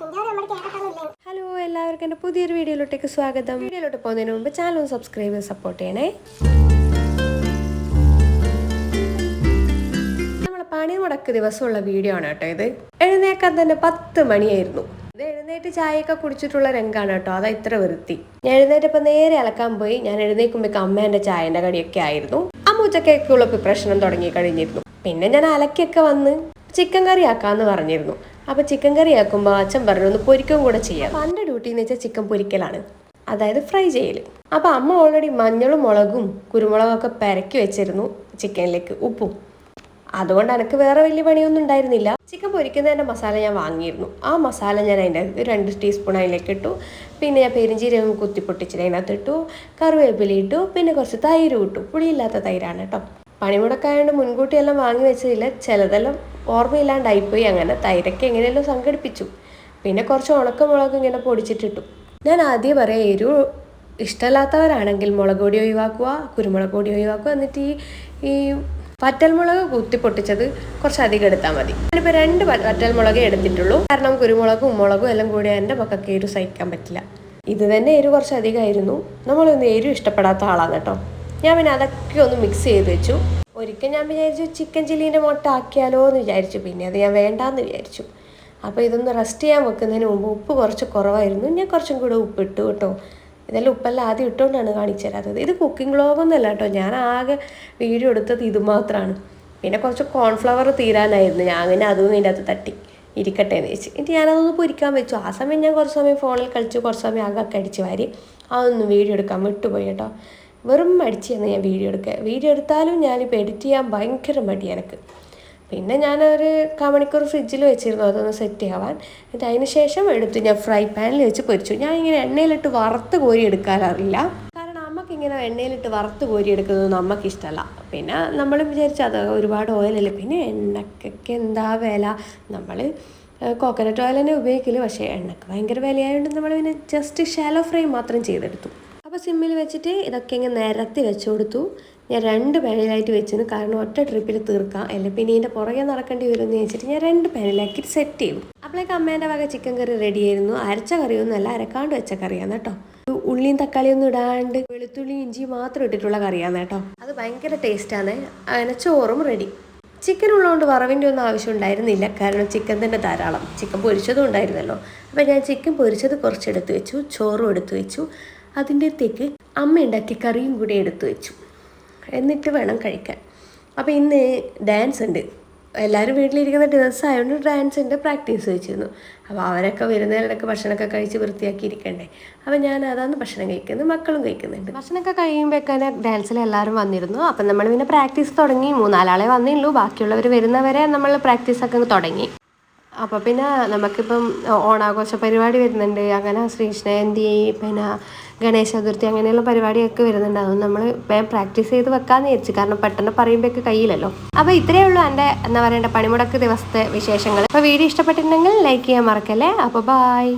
Hello എല്ലാവർക്കും എന്റെ പുതിയൊരു വീഡിയോയിലോട്ടേക്ക് സ്വാഗതം. വീഡിയോയിലോട്ട് പോകുന്നതിന് മുമ്പ് ചാനൽ ഒന്ന് സബ്സ്ക്രൈബ് ചെയ്ത് സപ്പോർട്ട് ചെയ്യണേ. നമ്മൾ പണി മുടക്ക് ദിവസമുള്ള വീഡിയോ ആണ് കേട്ടോ ഇത്. എഴുന്നേക്കാൻ തന്നെ പത്ത് മണിയായിരുന്നു. ഇത് എഴുന്നേറ്റ് ചായയൊക്കെ കുടിച്ചിട്ടുള്ള രംഗമാണ് കേട്ടോ. അതാ ഇത്ര വൃത്തി. ഞാൻ എഴുന്നേറ്റപ്പോൾ നേരെ അലക്കാൻ പോയി. ഞാൻ എഴുന്നേക്കുമ്പോഴേക്ക് അമ്മേന്റെ ചായന്റെ കടിയൊക്കെ ആയിരുന്നു. അമ്മ ഉച്ചക്കൊക്കെയുള്ള പ്രിപ്പറേഷനും തുടങ്ങി കഴിഞ്ഞിരുന്നു. പിന്നെ ഞാൻ അലക്കിയൊക്കെ വന്ന് ചിക്കൻ കറി ആക്കാന്ന് പറഞ്ഞിരുന്നു. അപ്പൊ ചിക്കൻ കറി ആക്കുമ്പോൾ അച്ഛൻ പറഞ്ഞു ഒന്ന് പൊരിക്കും കൂടെ ചെയ്യാം. അപ്പൊ എന്റെ ഡ്യൂട്ടി എന്ന് വെച്ചാൽ ചിക്കൻ പൊരിക്കലാണ്. അതായത് ഫ്രൈ ചെയ്യൽ അപ്പൊ അമ്മ ഓൾറെഡി മഞ്ഞളും മുളകും കുരുമുളകും ഒക്കെ പെരക്കി വെച്ചിരുന്നു ചിക്കനിലേക്ക് ഉപ്പും. അതുകൊണ്ട് എനിക്ക് വേറെ വലിയ പണിയൊന്നും ഉണ്ടായിരുന്നില്ല. ചിക്കൻ പൊരിക്കുന്നതിന്റെ മസാല ഞാൻ വാങ്ങിയിരുന്നു. ആ മസാല ഞാൻ അതിന്റെ അകത്ത് രണ്ട് ടീസ്പൂൺ അതിലേക്ക് ഇട്ടു. പിന്നെ ഞാൻ പെരിഞ്ചീരകം കുത്തി പൊട്ടിച്ചിട്ട് അതിനകത്ത് ഇട്ടു കറിവേപ്പില ഇട്ടു പിന്നെ കുറച്ച് തൈര് ഇട്ടു. പുളിയില്ലാത്ത തൈരാണ് കേട്ടോ. പണിമുടക്കായതുകൊണ്ട് മുൻകൂട്ടി എല്ലാം വാങ്ങി വെച്ചതില്ല ചിലതെല്ലാം ഓർമ്മയില്ലാണ്ടായിപ്പോയി. അങ്ങനെ തൈരൊക്കെ എങ്ങനെയല്ലോ സംഘടിപ്പിച്ചു. പിന്നെ കുറച്ച് ഉണക്കമുളക് ഇങ്ങനെ പൊടിച്ചിട്ടിട്ടു. ഞാൻ ആദ്യം പറയാം എരിവ് ഇഷ്ടമല്ലാത്തവരാണെങ്കിൽ മുളക് പൊടി ഒഴിവാക്കുക കുരുമുളക് പൊടി ഒഴിവാക്കുക. എന്നിട്ട് ഈ ഈ വറ്റൽമുളക് കുത്തി പൊട്ടിച്ചത് കുറച്ച് അധികം എടുത്താൽ മതി. ഞാനിപ്പോൾ രണ്ട് വറ്റൽമുളകേ എടുത്തിട്ടുള്ളൂ. കാരണം കുരുമുളകും മുളകും എല്ലാം കൂടി എന്റെ മക്കൾക്ക് എരു സഹിക്കാൻ പറ്റില്ല. ഇത് തന്നെ എരിവ് കുറച്ചധികമായിരുന്നു നമ്മളൊന്നും എരിവ് ഇഷ്ടപ്പെടാത്ത ആളാണ് കേട്ടോ. ഞാൻ പിന്നെ അതൊക്കെ ഒന്ന് മിക്സ് ചെയ്ത് വെച്ചു. ഒരിക്കൽ ഞാൻ വിചാരിച്ചു ചിക്കൻ ചില്ലീന്റെ മുട്ട ആക്കിയാലോ എന്ന് വിചാരിച്ചു. പിന്നെ അത് ഞാൻ വേണ്ടാന്ന് വിചാരിച്ചു. അപ്പോൾ ഇതൊന്ന് റെസ്റ്റ് ചെയ്യാൻ വെക്കുന്നതിന് മുമ്പ് ഉപ്പ് കുറച്ച് കുറവായിരുന്നു. ഞാൻ കുറച്ചും കൂടെ ഉപ്പ് ഇട്ടു കേട്ടോ. ഇതെല്ലാം ഉപ്പെല്ലാം ആദ്യം ഇട്ടുകൊണ്ടാണ് കാണിച്ചു തരാത്തത് ഇത് കുക്കിംഗ് ഗ്ലോബൊന്നുമല്ല കേട്ടോ. ഞാൻ ആകെ വീഡിയോ എടുത്തത് ഇത് മാത്രമാണ് പിന്നെ കുറച്ച് കോൺഫ്ലവർ തീരാനായിരുന്നു. ഞാൻ അങ്ങനെ അതും ഇതിന്റെ അകത്ത് തട്ടി. ഇരിക്കട്ടെ എന്ന് വെച്ച് എന്നിട്ട് ഞാനതൊന്ന് പൊരിക്കാൻ വെച്ചു. ആ സമയം ഞാൻ കുറച്ച് സമയം ഫോണിൽ കളിച്ചു. കുറച്ച് സമയം അകൊക്കെ അടിച്ച് വാരി. അതൊന്നും വീഡിയോ എടുക്കാൻ വിട്ടുപോയി കേട്ടോ. വെറും മടിച്ചാണ് ഞാൻ വീഡിയോ എടുക്കുക വീഡിയോ എടുത്താലും ഞാനിപ്പോൾ എഡിറ്റ് ചെയ്യാൻ ഭയങ്കര മടി എനിക്ക്. പിന്നെ ഞാനൊരു കാമണിക്കൂർ ഫ്രിഡ്ജിൽ വെച്ചിരുന്നു. അതൊന്ന് സെറ്റ് ആവാൻ. എന്നിട്ട് അതിന് ശേഷം എടുത്ത്. ഞാൻ ഫ്രൈ പാനിൽ വെച്ച് പൊരിച്ചു. ഞാൻ ഇങ്ങനെ എണ്ണയിലിട്ട് വറുത്ത് കോരി എടുക്കാറില്ല. കാരണം നമുക്കിങ്ങനെ എണ്ണയിലിട്ട് വറുത്ത് കോരി എടുക്കുന്നത് നമുക്ക് ഇഷ്ടമല്ല പിന്നെ നമ്മൾ വിചാരിച്ചു അത് ഒരുപാട് ഓയിലല്ലേ പിന്നെ എണ്ണക്കൊക്കെ എന്താ വില? നമ്മൾ കോക്കനട്ട് ഓയിൽ തന്നെ ഉപയോഗിക്കില്ല പക്ഷേ എണ്ണക്ക് ഭയങ്കര വിലയായതുകൊണ്ട് നമ്മൾ പിന്നെ ജസ്റ്റ് ഷാലോ ഫ്രൈ മാത്രം ചെയ്തെടുത്തു. അപ്പോൾ സിമ്മിൽ വെച്ചിട്ട് ഇതൊക്കെ ഇങ്ങനെ നിരത്തി വെച്ച് കൊടുത്തു. ഞാൻ രണ്ട് പാനിലായിട്ട് വെച്ചിരുന്നു. കാരണം ഒറ്റ ട്രിപ്പിൽ തീർക്കാം. അല്ലെ? പിന്നെ ഇതിന്റെ പുറകെ നടക്കേണ്ടി വരുമെന്ന് വെച്ചിട്ട് ഞാൻ രണ്ട് പാനിലാക്കി സെറ്റ് ചെയ്യും അപ്പോഴേക്ക് അമ്മേന്റെ വക ചിക്കൻ കറി റെഡി ആയിരുന്നു. അരച്ച കറിയൊന്നുമല്ല അരക്കാണ്ട് വെച്ച കറിയാണ് കേട്ടോ. ഉള്ളിയും തക്കാളിയൊന്നും ഇടാണ്ട് വെളുത്തുള്ളി ഇഞ്ചി മാത്രം ഇട്ടിട്ടുള്ള കറിയാണ് കേട്ടോ. അത് ഭയങ്കര ടേസ്റ്റാണ് അങ്ങനെ ചോറും റെഡി ചിക്കൻ ഉള്ളതുകൊണ്ട് വറവിന്റെ ഒന്നും ആവശ്യം ഉണ്ടായിരുന്നില്ല. കാരണം ചിക്കൻ തന്നെ ധാരാളം. ചിക്കൻ പൊരിച്ചതും ഉണ്ടായിരുന്നല്ലോ. അപ്പോൾ ഞാൻ ചിക്കൻ പൊരിച്ചത് കുറച്ചെടുത്ത് വെച്ചു. ചോറും എടുത്തു വെച്ചു. അതിന്റെ അടുത്തേക്ക് അമ്മ ഉണ്ടാക്കിയ കറിയും കൂടി എടുത്തു വെച്ചു. എന്നിട്ട് വേണം കഴിക്കാൻ. അപ്പോൾ ഇന്ന് ഡാൻസ് ഉണ്ട്. എല്ലാവരും വീട്ടിലിരിക്കുന്ന ദിവസമായതുകൊണ്ട് ഡാൻസിന്റെ പ്രാക്ടീസ് വെച്ചിരുന്നു. അപ്പോൾ അവരൊക്കെ വരുന്നതിനിടയ്ക്ക് ഭക്ഷണമൊക്കെ കഴിച്ച് വൃത്തിയാക്കി ഇരിക്കണ്ടേ. അപ്പോൾ ഞാൻ അതാണ് ഭക്ഷണം കഴിക്കുന്നത് മക്കളും കഴിക്കുന്നുണ്ട്. ഭക്ഷണമൊക്കെ കഴിയുമ്പോഴേക്കാണ് ഡാൻസിൽ എല്ലാവരും വന്നിരുന്നു. അപ്പം നമ്മൾ പിന്നെ പ്രാക്ടീസ് തുടങ്ങി. മൂന്നാലാളെ ഉള്ളൂ. ബാക്കിയുള്ളവർ വരുന്നവരെ നമ്മൾ പ്രാക്ടീസൊക്കെ തുടങ്ങി. അപ്പോൾ പിന്നെ നമുക്കിപ്പം ഓണാഘോഷ പരിപാടി വരുന്നുണ്ട്. അങ്ങനെ ശ്രീകൃഷ്ണജയന്തി പിന്നെ ഗണേശ ചതുർത്ഥി അങ്ങനെയുള്ള പരിപാടിയൊക്കെ വരുന്നുണ്ട്. അതൊന്നും നമ്മൾ പ്രാക്ടീസ് ചെയ്ത് വെക്കാമെന്ന് വിചാരിച്ചു. കാരണം പെട്ടെന്ന് പറയുമ്പോഴൊക്കെ കയ്യിലല്ലോ. അപ്പോൾ ഇത്രയേ ഉള്ളൂ എന്റെ എന്താ പറയേണ്ട പണിമുടക്ക് ദിവസത്തെ വിശേഷങ്ങൾ അപ്പോൾ വീഡിയോ ഇഷ്ടപ്പെട്ടിട്ടുണ്ടെങ്കിൽ ലൈക്ക് ചെയ്യാൻ മറക്കല്ലേ? അപ്പോൾ ബായ്